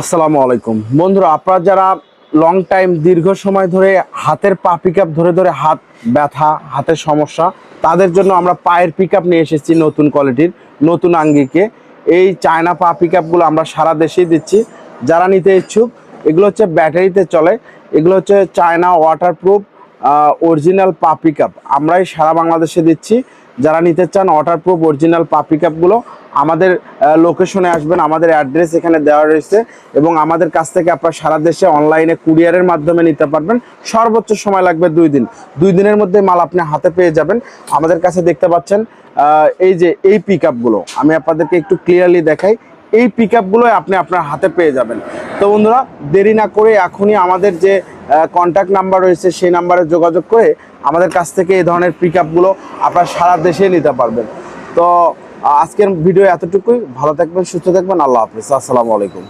আসসালামু আলাইকুম। বন্ধুরা, আপনারা যারা লং টাইম দীর্ঘ সময় ধরে হাতের পা পিক ধরে ধরে হাত ব্যথা, হাতের সমস্যা, তাদের জন্য আমরা পায়ের পিক নিয়ে এসেছি নতুন কোয়ালিটির নতুন আঙ্গিকে। এই চায়না পা পিক আমরা সারা দেশেই দিচ্ছি। যারা নিতে ইচ্ছুক, এগুলো হচ্ছে ব্যাটারিতে চলে। এগুলো হচ্ছে চায়না ওয়াটারপ্রুফ অরিজিনাল পা পিক আমরাই সারা বাংলাদেশে দিচ্ছি। যারা নিতে চান ওয়াটার প্রুফ অরিজিনাল পা পিক আমাদের লোকেশনে আসবেন, আমাদের অ্যাড্রেস এখানে দেওয়া রয়েছে এবং আমাদের কাছ থেকে আপনার সারা দেশে অনলাইনে কুরিয়ারের মাধ্যমে নিতে পারবেন। সর্বোচ্চ সময় লাগবে দুই দিন। দুই দিনের মধ্যে মাল আপনি হাতে পেয়ে যাবেন। আমাদের কাছে দেখতে পাচ্ছেন এই যে এই পিক আমি আপনাদেরকে একটু ক্লিয়ারলি দেখাই। এই পিক আপনি আপনার হাতে পেয়ে যাবেন। তো বন্ধুরা, দেরি না করে এখনই আমাদের যে কন্ট্যাক্ট নাম্বার রয়েছে, সেই নাম্বারে যোগাযোগ করে আমাদের কাছ থেকে এই ধরনের পিক আপগুলো আপনারা সারা দেশে নিতে পারবেন। তো আজকের ভিডিও এতটুকুই। ভালো থাকবেন, সুস্থ থাকবেন। আল্লাহ হাফিজ। আসসালামু আলাইকুম।